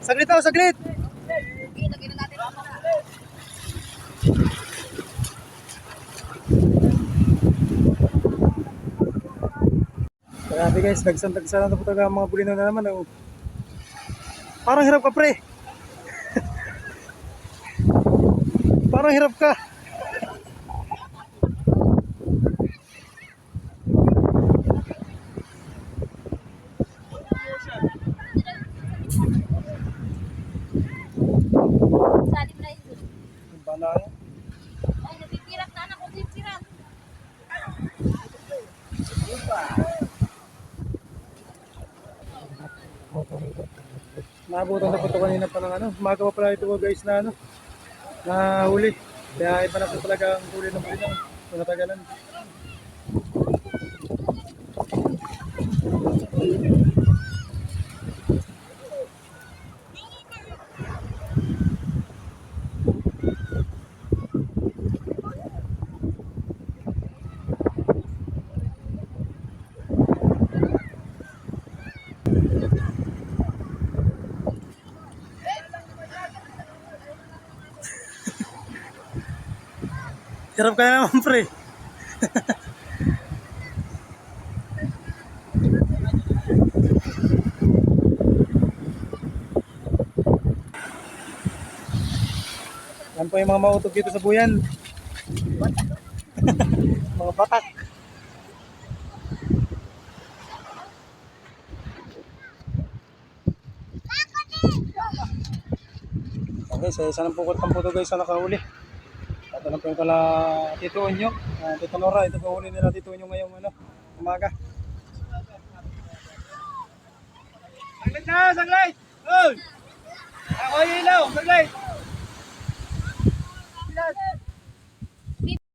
Saglit ako, saglit. Grabe guys, nagsantagsa na po talaga ang mga bulino na naman. Oh. Parang hirap ka pre. Parang hirap ka. Salim na. Ay, napipirak na anak ko, pipirak. Naabutan na po ito kanina pa ng ano. Umaga pa pala ito guys na ano. Na huli. Kaya iba na po talaga ang huli ng bulino. Kung natagalan. Hirap ka na naman pre. Yan po yung mga mautog dito sa buyan. mga batak. guys, eh, isa ng pukot ng puto guys na nakahuli. At ano po yung kala Tito Onyo, uh, Tito Nora, ito kahuli nila Tito Onyo ngayong ano, umaga. Saglit na, saglit! Oy! Ako yung ilaw, saglit!